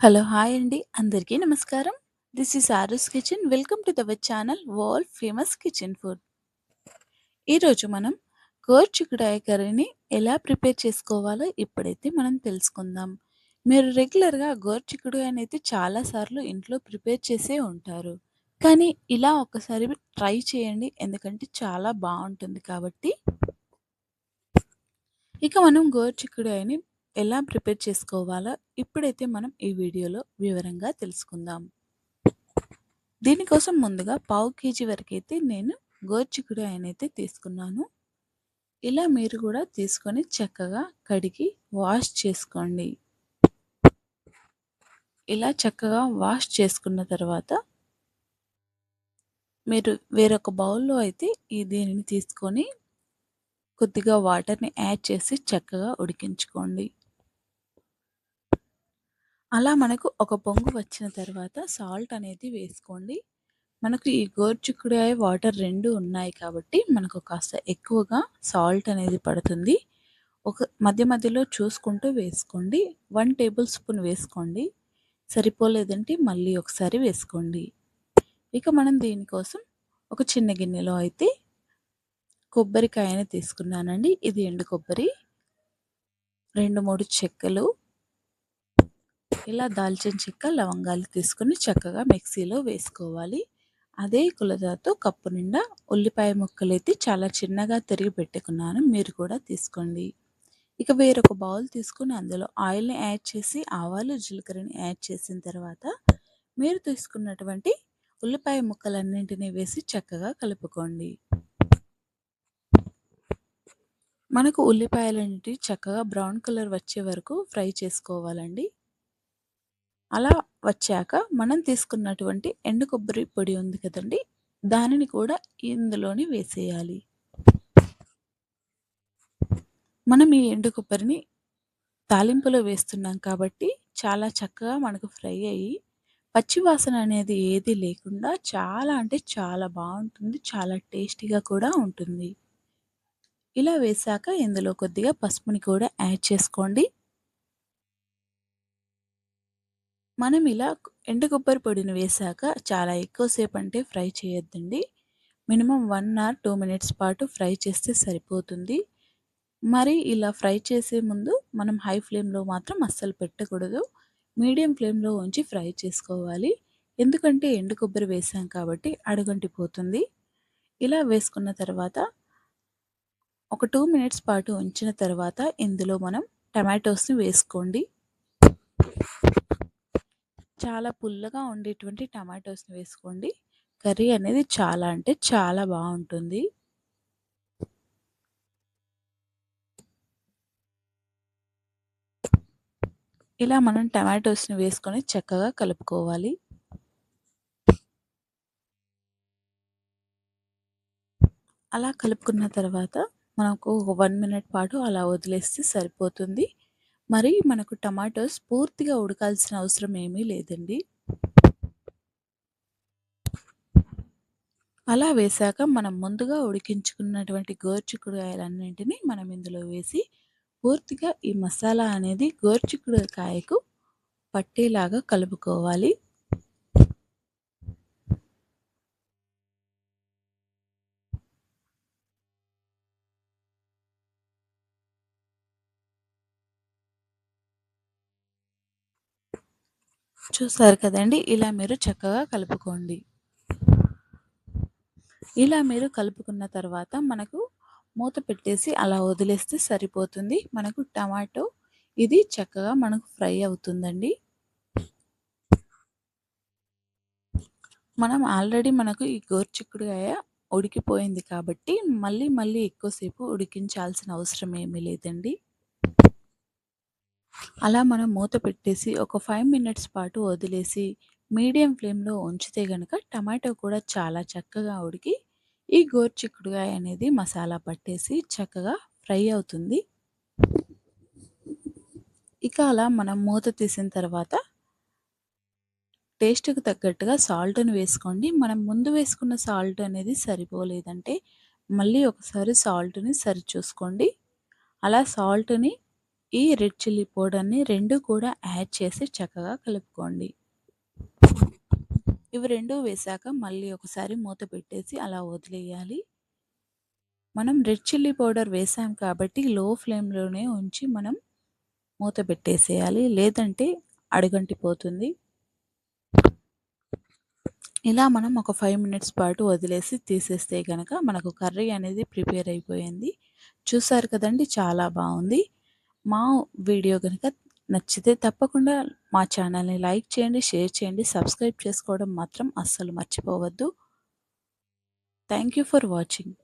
Hello! Hi అండి. అందరికీ నమస్కారం. This is Aaru's kitchen. Welcome to our channel world famous kitchen food. ఈరోజు మనం గోరుచిక్కుడుకాయ కర్రీని ఎలా ప్రిపేర్ చేసుకోవాలో ఇప్పుడైతే మనం తెలుసుకుందాం. మీరు రెగ్యులర్‌గా గోరుచిక్కుడుకాయనైతే చాలా సార్లు ఇంట్లో ప్రిపేర్ చేసే ఉంటారు. కానీ ఇలా ఒక్కసారి ట్రై చేయండి. ఎందుకంటే చాలా బాగుంటుంది కాబట్టి. ఇక మనం గోరుచిక్కుడుకాయని ఎలా ప్రిపేర్ చేసుకోవాలో ఇప్పుడైతే మనం ఈ వీడియోలో వివరంగా తెలుసుకుందాం. దీనికోసం ముందుగా పావు కేజీ వరకైతే నేను గోరుచిక్కుడుకాయనైతే తీసుకున్నాను. ఇలా మీరు కూడా తీసుకొని చక్కగా కడిగి వాష్ చేసుకోండి. ఇలా చక్కగా వాష్ చేసుకున్న తర్వాత మీరు వేరొక బౌల్‌లో అయితే ఈ దీనిని తీసుకొని కొద్దిగా వాటర్‌ని యాడ్ చేసి చక్కగా ఉడికించుకోండి. అలా మనకు ఒక పొంగు వచ్చిన తర్వాత సాల్ట్ అనేది వేసుకోండి. మనకు ఈ గోరుచిక్కుడుకాయ వాటర్ రెండు ఉన్నాయి కాబట్టి మనకు కాస్త ఎక్కువగా సాల్ట్ అనేది పడుతుంది. ఒక మధ్య మధ్యలో చూసుకుంటూ వేసుకోండి. వన్ టేబుల్ స్పూన్ వేసుకోండి. సరిపోలేదంటే మళ్ళీ ఒకసారి వేసుకోండి. ఇక మనం దీనికోసం ఒక చిన్న గిన్నెలో అయితే కొబ్బరికాయని తీసుకున్నానండి. ఇది ఎండు కొబ్బరి. 2, 3 చెక్కలు ఇలా దాల్చిన చెక్క, లవంగాలు తీసుకొని చక్కగా మిక్సీలో వేసుకోవాలి. అదే కులదాతో కప్పు నిండా ఉల్లిపాయ ముక్కలైతే చాలా చిన్నగా తిరిగి పెట్టుకున్నాను. మీరు కూడా తీసుకోండి. ఇక వేరొక బౌల్ తీసుకొని అందులో ఆయిల్‌ని యాడ్ చేసి ఆవాలు, జీలకర్రని యాడ్ చేసిన తర్వాత మీరు తీసుకున్నటువంటి ఉల్లిపాయ ముక్కలన్నింటినీ వేసి చక్కగా కలుపుకోండి. మనకు ఉల్లిపాయలనేటివి చక్కగా బ్రౌన్ కలర్ వచ్చే వరకు ఫ్రై చేసుకోవాలండి. అలా వచ్చాక మనం తీసుకున్నటువంటి ఎండు కొబ్బరి పొడి ఉంది కదండీ! దానిని కూడా ఇందులోని వేసేయాలి. మనం ఈ ఎండు కొబ్బరిని తాలింపులో వేస్తున్నాం కాబట్టి చాలా చక్కగా మనకు ఫ్రై అయ్యి పచ్చివాసన అనేది ఏది లేకుండా చాలా అంటే చాలా బాగుంటుంది చాలా టేస్టీగా కూడా ఉంటుంది. ఇలా వేశాక ఇందులో కొద్దిగా పసుపుని కూడా యాడ్ చేసుకోండి. మనం ఇలా ఎండు కొబ్బరి పొడిని వేశాక చాలా ఎక్కువసేపు అంటే ఫ్రై చేయొద్దండి. Minimum one or two minutes పాటు ఫ్రై చేస్తే సరిపోతుంది. మరి ఇలా ఫ్రై చేసే ముందు మనం హై ఫ్లేమ్‌లో మాత్రం అస్సలు పెట్టకూడదు. మీడియం ఫ్లేమ్‌లో ఉంచి ఫ్రై చేసుకోవాలి. ఎందుకంటే ఎండు కొబ్బరి వేసాం కాబట్టి అడుగంటిపోతుంది. ఇలా వేసుకున్న తర్వాత ఒక టూ మినిట్స్ పాటు ఉంచిన తర్వాత ఇందులో మనం టమాటోస్‌ని వేసుకోండి. చాలా పుల్లగా ఉండేటువంటి టమాటోస్‌ని వేసుకోండి. కర్రీ అనేది చాలా అంటే చాలా బాగుంటుంది ఇలా మనం టమాటోస్‌ని వేసుకొని చక్కగా కలుపుకోవాలి. అలా కలుపుకున్న తర్వాత మనకు వన్ మినిట్ పాటు అలా వదిలేస్తే సరిపోతుంది. మరి మనకు టమాటోస్ పూర్తిగా ఉడకాల్సిన అవసరం ఏమీ లేదండి. అలా వేశాక మనం ముందుగా ఉడికించుకున్నటువంటి గోర్చుకుడుకాయలన్నింటినీ మనం ఇందులో వేసి పూర్తిగా ఈ మసాలా అనేది గోర్చుకుడుకాయకు పట్టేలాగా కలుపుకోవాలి. చూసారు కదండి ఇలా మీరు చక్కగా కలుపుకోండి. ఇలా మీరు కలుపుకున్న తర్వాత మనకు మూత పెట్టేసి అలా వదిలేస్తే సరిపోతుంది. మనకు టమాటో ఇది చక్కగా మనకు ఫ్రై అవుతుందండి. మనం ఆల్రెడీ మనకు ఈ గోరుచిక్కుడుకాయ ఉడికిపోయింది కాబట్టి మళ్ళీ మళ్ళీ ఎక్కువసేపు ఉడికించాల్సిన అవసరం ఏమీ లేదండి. అలా మనం మూత పెట్టేసి ఒక ఫైవ్ మినిట్స్ పాటు వదిలేసి మీడియం ఫ్లేమ్‌లో ఉంచితే గనక టమాటో కూడా చాలా చక్కగా ఉడికి ఈ గోరుచిక్కుడుకాయ అనేది మసాలా పట్టేసి చక్కగా ఫ్రై అవుతుంది. ఇక అలా మనం మూత తీసిన తర్వాత టేస్ట్‌కి తగ్గట్టుగా సాల్ట్‌ని వేసుకోండి. మనం ముందు వేసుకున్న సాల్ట్ అనేది సరిపోలేదంటే మళ్ళీ ఒకసారి సాల్ట్‌ని సరిచూసుకోండి. అలా సాల్ట్‌ని ఈ రెడ్ చిల్లీ పౌడర్ని రెండు కూడా యాడ్ చేసి చక్కగా కలుపుకోండి. ఇవి రెండు వేసాక మళ్ళీ ఒకసారి మూత పెట్టేసి అలా వదిలేయాలి. మనం రెడ్ చిల్లీ పౌడర్ వేసాం కాబట్టి లో ఫ్లేమ్లోనే ఉంచి మనం మూత పెట్టేసేయాలి. లేదంటే అడుగంటిపోతుంది. ఇలా మనం ఒక ఫైవ్ మినిట్స్ పాటు వదిలేసి తీసేస్తే కనుక మనకు కర్రీ అనేది ప్రిపేర్ అయిపోయింది. చూసారు కదండి చాలా బాగుంది. మా వీడియో కనుక నచ్చితే తప్పకుండా మా ఛానల్ని లైక్ చేయండి షేర్ చేయండి సబ్స్క్రైబ్ చేసుకోవడం మాత్రం అస్సలు మర్చిపోవద్దు. Thank you for watching.